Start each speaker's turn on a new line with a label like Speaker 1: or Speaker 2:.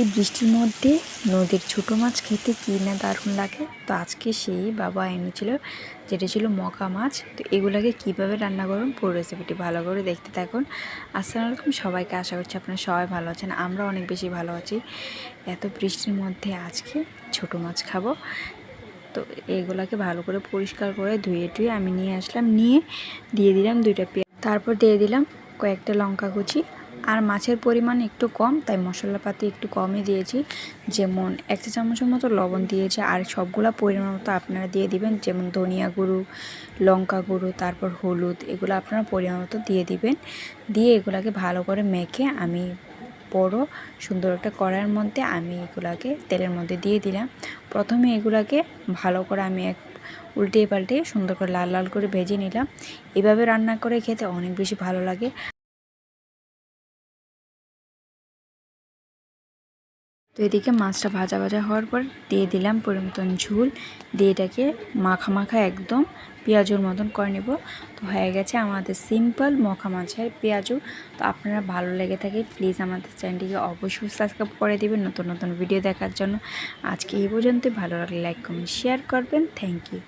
Speaker 1: এই বৃষ্টির মধ্যে নদীর ছোটো মাছ খেতে কী না দারুণ লাগে? তো আজকে সেই বাবা এনেছিল, যেটা ছিল মকা মাছ। তো এগুলোকে কীভাবে রান্না করুন পুরো রেসিপিটি ভালো করে দেখতে থাকুন। আসসালামু আলাইকুম সবাইকে, আশা করছি আপনারা সবাই ভালো আছেন। আমরা অনেক বেশি ভালো আছি। এত বৃষ্টির মধ্যে আজকে ছোটো মাছ খাব। তো এগুলাকে ভালো করে পরিষ্কার করে ধুয়ে টুয়ে আমি নিয়ে আসলাম, নিয়ে দিয়ে দিলাম দুইটা পেঁয়াজ। তারপর দিয়ে দিলাম কয়েকটা লঙ্কা কুচি আর মাছের পরিমাণ একটু কম, তাই মশলাপাতি একটু কমই দিয়েছি। যেমন এক চা চামচের মতো লবণ দিয়েছি, আর সবগুলা পরিমাণ মতো আপনারা দিয়ে দিবেন। যেমন ধনিয়া গুঁড়ো, লঙ্কা গুঁড়ো, তারপর হলুদ, এগুলো আপনারা পরিমাণ মতো দিয়ে দিবেন। দিয়ে এগুলাকে ভালো করে মেখে আমি বড় সুন্দর একটা কড়াইয়ের মধ্যে আমি এগুলাকে তেলের মধ্যে দিয়ে দিলাম। প্রথমে এগুলাকে ভালো করে আমি এক উল্টে পাল্টে সুন্দর করে লাল লাল করে ভেজে নিলাম। এভাবে রান্না করে খেতে অনেক বেশি ভালো লাগে। তো এদিকে মাছটা ভাজা ভাজা হওয়ার পর দিয়ে দিলাম পরিমতন ঝুল। দিয়ে এটাকে মাখা মাখা একদম পেঁয়াজুর মতন করে নেব। তো হয়ে গেছে আমাদের সিম্পল মখা মাছের পেঁয়াজু। তো আপনারা ভালো লেগে থাকে প্লিজ আমাদের চ্যানেলটিকে অবশ্যই সাবস্ক্রাইব করে দেবেন নতুন নতুন ভিডিও দেখার জন্য। আজকে এই পর্যন্তই। ভালো লাগলে লাইক কমেন্ট শেয়ার করবেন। Thank you